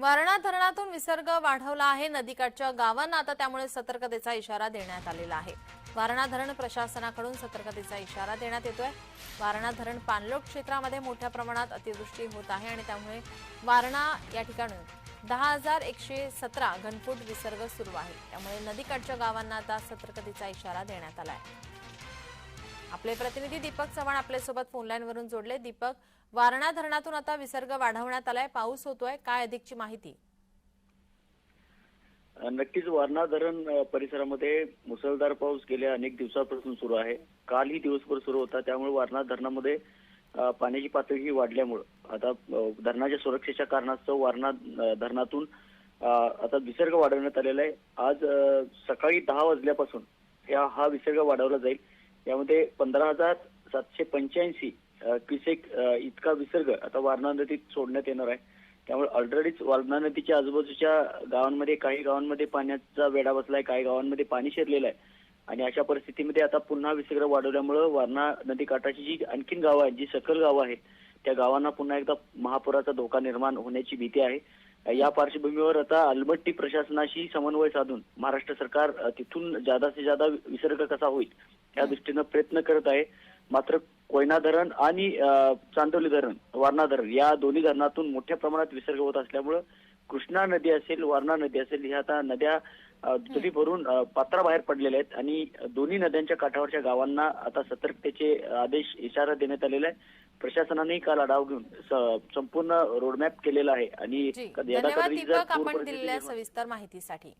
वारणा धरणातून विसर्ग वाढवला आहे. नदीकाठच्या गावांना आता त्यामुळे सतर्कतेचा इशारा देण्यात आलेला आहे. वारणा धरण प्रशासनाकडून सतर्कतेचा इशारा देण्यात येतोय. वारणा धरण पाणलोट क्षेत्रामध्ये मोठ्या प्रमाणात अतिवृष्टी होत आहे आणि त्यामुळे वारणा या ठिकाणी दहा हजार एकशे सतरा घनफूट विसर्ग सुरू आहे. त्यामुळे नदीकाठच्या गावांना आता सतर्कतेचा इशारा देण्यात आला आहे आपले प्रतिनिधी दीपक चव्हाण आपल्यासोबत फोनलाईनवरून जोडले. दीपक वारणा धरणातून आता विसर्ग वाढवण्यात आलाय. पाऊस होतोय. काय अधिकची माहिती? नक्कीच वारणा धरण परिसरामध्ये मुसळधार पाऊस गेल्या अनेक दिवसापासून सुरू आहे. कालही दिवसभर सुरू होता. त्यामुळे वारणा धरणामध्ये पाण्याची पातळी वाढल्यामुळे. वाढल्यामुळं आता धरणाच्या सुरक्षेच्या कारणास्तव वारणा धरणातून आता विसर्ग वाढवण्यात आलेला आहे. आज सकाळी दहा वाजल्यापासून हा विसर्ग वाढवला जाईल. त्यामध्ये पंधरा हजार सातशे पंच्याऐंशी क्युसेक इतका विसर्ग आता वारणा नदीत सोडण्यात येणार आहे. त्यामुळे ऑलरेडीच वारणा नदीच्या आजूबाजूच्या गावांमध्ये काही गावांमध्ये पाण्याचा वेढा बसलाय काही गावांमध्ये पाणी शिरलेलं आहे. आणि अशा परिस्थितीमध्ये आता पुन्हा विसर्ग वाढवल्यामुळं वारणा नदी काठाची जी आणखीन गावं आहेत जी सकल गावं आहेत त्या गावांना पुन्हा एकदा महापुराचा धोका निर्माण होण्याची भीती आहे. या पार्श्वभूमीवर आता अलमट्टी प्रशासनाशी समन्वय साधून महाराष्ट्र सरकार तिथून जादा से जादा विसर्ग कसा होईल या दृष्टीनं प्रयत्न करत आहे. मात्र कोयना धरण आणि चांदोली धरण वारणा धरण या दोन्ही धरणातून मोठ्या प्रमाणात विसर्ग होत असल्यामुळं कृष्णा नदी असेल वारणा नदी असेल ह्या आता नद्या दुथडी भरून पात्राबाहेर पडलेल्या आहेत आणि दोन्ही नद्यांच्या काठावरच्या गावांना आता सतर्कतेचे आदेश इशारा देण्यात आलेला आहे. प्रशासनानेही काल आढावा घेऊन संपूर्ण रोडमॅप केलेला आहे आणि आपण दिलेल्या सविस्तर माहितीसाठी.